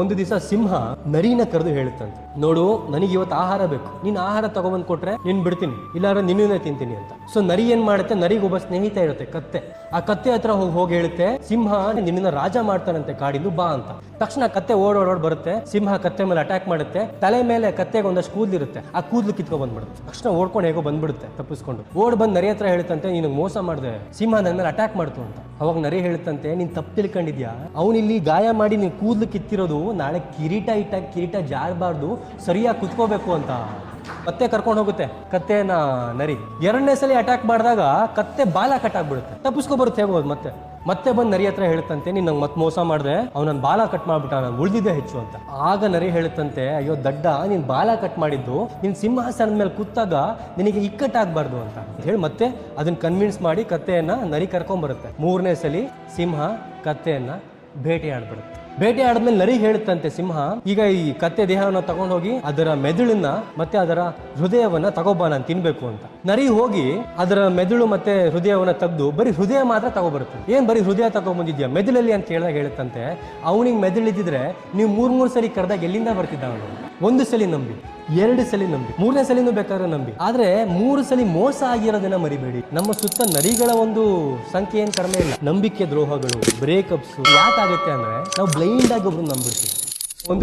ಒಂದು ದಿವಸ ಸಿಂಹ ನರಿನ ಕರೆದು ಹೇಳುತ್ತಂತೆ, ನೋಡು, ನನಗೆ ಇವತ್ತು ಆಹಾರ ಬೇಕು. ನೀನು ಆಹಾರ ತಗೊಬಂದು ಕೊಟ್ರೆ ನೀನ್ ಬಿಡ್ತೀನಿ. ಇಲ್ಲಾಂದ್ರೆ ನಿನ್ನನ್ನೇ ತಿಂತೀನಿ ಅಂತ. ಸೊ ನರಿ ಏನ್ ಮಾಡುತ್ತೆ? ನರಿಗೆ ಒಬ್ಬ ಸ್ನೇಹಿತ ಇರುತ್ತೆ, ಕತ್ತೆ. ಆ ಕತ್ತೆ ಹತ್ರ ಹೋಗಿ ಹೋಗಿ ಹೇಳುತ್ತೆ, ಸಿಂಹ ನಿನ್ನ ರಾಜ ಮಾಡ್ತಾನಂತೆ, ಕಾಡಿಂದು ಬಾ ಅಂತ. ತಕ್ಷಣ ಕತ್ತೆ ಓಡ್ ಓಡೋಡ್ ಬರುತ್ತೆ. ಸಿಂಹ ಕತ್ತೆ ಮೇಲೆ ಅಟ್ಯಾಕ್ ಮಾಡುತ್ತೆ. ತಲೆ ಮೇಲೆ ಕತ್ತೆಗೆ ಒಂದಷ್ಟು ಕೂದಲು ಇರುತ್ತೆ. ಆ ಕೂದಲು ಕಿತ್ಕೊ ಬಂದ್ಬಿಡುತ್ತೆ ತಕ್ಷಣ ಓಡ್ಕೊಂಡು ಹೇಗೋ ಬಂದ್ಬಿಡುತ್ತೆ, ತಪ್ಪಿಸ್ಕೊಂಡು. ಓಡ್ ಬಂದ್ ನರಿ ಹತ್ರ ಹೇಳುತ್ತಂತೆ ನಿನಗೆ ಮೋಸ ಮಾಡಿದೆ. ಸಿಂಹ ನನ್ನ ಮೇಲೆ ಅಟ್ಯಾಕ್ ಮಾಡ್ತು ಅಂತ. ಅವಾಗ ನರಿ ಹೇಳುತ್ತಂತೆ, ನೀನ್ ತಪ್ಪು ತಿಳ್ಕೊಂಡಿದ್ಯಾ? ಅವನಿಲ್ಲಿ ಗಾಯ ಮಾಡಿ ನೀನ್ ಕೂದಲು ಕಿತ್ತಿರೋದು ನಾಳೆ ಕಿರೀಟ ಇಟ್ಟಾಗ ಕಿರೀಟ ಜಾರಬಾರ್ದು, ಸರಿಯಾಗಿ ಕುತ್ಕೋಬೇಕು ಅಂತ. ಕತ್ತೆ ಕರ್ಕೊಂಡು ಹೋಗುತ್ತೆ. ಕತ್ತೆನ ನರಿ. ಎರಡನೇ ಸಲ ಅಟ್ಯಾಕ್ ಮಾಡಿದಾಗ ಕತ್ತೆ ಬಾಲ ಕಟ್ ಆಗ್ಬಿಡುತ್ತೆ. ತಪ್ಪಿಸ್ಕೊ ಬರುತ್ತೆ ಹೇಗೋದು ಮತ್ತೆ. ಮತ್ತೆ ಬಂದು ನರಿ ಹತ್ರ ಹೇಳುತ್ತಂತೆ, ನೀನ್ ನಂಗೆ ಮತ್ತೆ ಮೋಸ ಮಾಡಿದೆ ಅವ್ನು ಬಾಲ ಕಟ್ ಮಾಡ್ಬಿಟ್ಟ ನಾನು ಉಳಿದಿದ್ದೆ ಹೆಚ್ಚು ಅಂತ. ಆಗ ನರಿ ಹೇಳುತ್ತಂತೆ, ಅಯ್ಯೋ ದಡ್ಡ, ನೀನು ಬಾಲ ಕಟ್ ಮಾಡಿದ್ದು ನಿನ್ನ ಸಿಂಹಾಸನದ ಮೇಲೆ ಕೂತಾಗ ನಿನಗೆ ಇಕ್ಕಟ್ಟಾಗಬಾರ್ದು ಅಂತ. ಹೇಳಿ ಮತ್ತೆ ಅದನ್ನ ಕನ್ವಿನ್ಸ್ ಮಾಡಿ ಕತ್ತೆಯನ್ನ ನರಿ ಕರ್ಕೊಂಬರುತ್ತೆ. ಮೂರನೇ ಸಲಿ ಸಿಂಹ ಕತ್ತೆಯನ್ನ ಭೇಟಿ ಆಡ್ಬಿಡುತ್ತೆ ಭೇಟಿ ಆಡದ್ಮೇಲೆ ನರಿ ಹೇಳುತ್ತಂತೆ ಸಿಂಹ, ಈಗ ಈ ಕತ್ತೆ ದೇಹವನ್ನ ತಗೊಂಡೋಗಿ ಅದರ ಮೆದುಳನ್ನ ಮತ್ತೆ ಅದರ ಹೃದಯವನ್ನ ತಗೋಬಾ, ನಾನು ತಿನ್ಬೇಕು ಅಂತ. ನರಿ ಹೋಗಿ ಅದರ ಮೆದುಳು ಮತ್ತೆ ಹೃದಯವನ್ನ ತೆಗೆದು ಬರೀ ಹೃದಯ ಮಾತ್ರ ತಗೋಬರುತ್ತೆ. ಏನ್ ಬರೀ ಹೃದಯ ತಗೊಂಡ್ಬಂದಿದ್ಯಾ ಮೆದುಳಲ್ಲಿ ಅಂತ ಕೇಳಿದಾಗ ಹೇಳುತ್ತಂತೆ, ಅವನಿಗೆ ಮೆದುಳಿದ್ದಿದ್ರೆ ನೀವು ಮೂರ್ ಮೂರು ಸರಿ ಕರೆದಾಗ ಎಲ್ಲಿಂದ ಬರ್ತಿದ್ದ ಅವನು? ಒಂದು ಸಲ ನಂಬಿ, ಎರಡು ಸಲ ನಂಬಿ, ಮೂರನೇ ಸಲಿನೂ ಬೇಕಾದ್ರೆ ನಂಬಿ. ಆದ್ರೆ ಮೂರು ಸಲ ಮೋಸ ಆಗಿರೋದನ್ನ ಮರಿಬೇಡಿ. ನಮ್ಮ ಸುತ್ತ ನರಿಗಳ ಒಂದು ಸಂಖ್ಯೆ ಏನ್ ಕಡಿಮೆ ಇಲ್ಲ. ನಂಬಿಕೆ ದ್ರೋಹಗಳು ಬ್ರೇಕಪ್ಸ್ ಯಾಕಾಗುತ್ತೆ ಅಂದ್ರೆ ನಾವು ಬ್ಲೈಂಡ್ ಆಗಿ ಒಬ್ರು ನಂಬಿರ್ತೀವಿ. ಒಂದು